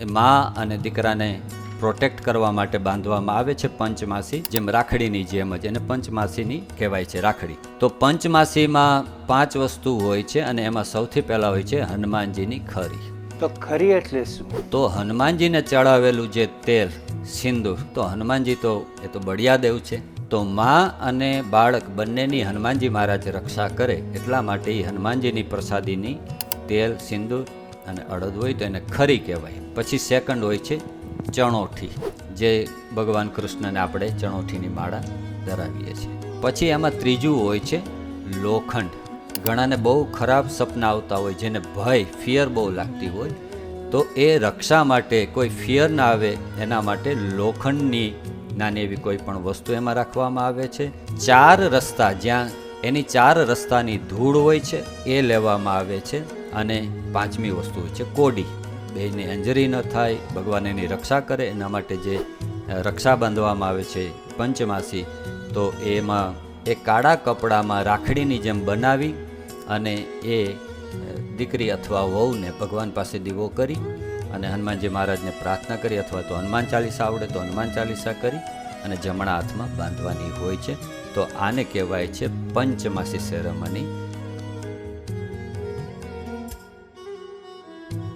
એ મા અને દીકરાને પ્રોટેક્ટ કરવા માટે બાંધવામાં આવે છે પંચમાસી જેમ રાખડીની જેમ જ એને પંચમાસીની કહેવાય છે રાખડી. તો પંચમાસીમાં પાંચ વસ્તુ હોય છે અને એમાં સૌથી પહેલાં હોય છે હનુમાનજીની ખરી. તો ખરી એટલે શું? તો હનુમાનજીને ચડાવેલું જે તેલ સિંદૂર તો હનુમાનજી તો એ તો બળિયાદેવ છે. તો મા અને બાળક બંનેની હનુમાનજી મહારાજ રક્ષા કરે એટલા માટે એ હનુમાનજીની પ્રસાદીની તેલ સિંદૂર અને અડદ હોય તો એને ખરી કહેવાય. પછી સેકન્ડ હોય છે ચણોઠી, જે ભગવાન કૃષ્ણને આપણે ચણોઠીની માળા ધરાવીએ છીએ. પછી એમાં ત્રીજું હોય છે લોખંડ. ઘણાને બહુ ખરાબ સપના આવતા હોય, જેને ભય ફિયર બહુ લાગતી હોય, તો એ રક્ષા માટે, કોઈ ફિયર ના આવે, એના માટે લોખંડની નાની એવી કોઈ પણ વસ્તુ એમાં રાખવામાં આવે છે. ચાર રસ્તા, જ્યાં એની ચાર રસ્તાની ધૂળ હોય છે, એ લેવામાં આવે છે. અને પાંચમી વસ્તુ છે કોડી. બેને અંજરી ન થાય, ભગવાન એની રક્ષા કરે, એના માટે જે રક્ષા બાંધવામાં આવે છે પંચમાસી, તો એમાં એ કાળા કપડામાં રાખડીની જેમ બનાવી અને એ દીકરી અથવા વહુને ભગવાન પાસે દીવો કરી અને હનુમાનજી મહારાજને પ્રાર્થના કરી અથવા તો હનુમાન ચાલીસા આવડે તો હનુમાન ચાલીસા કરી અને જમણા હાથમાં બાંધવાની હોય છે. તો આને કહેવાય છે પંચમાસી સેરેમની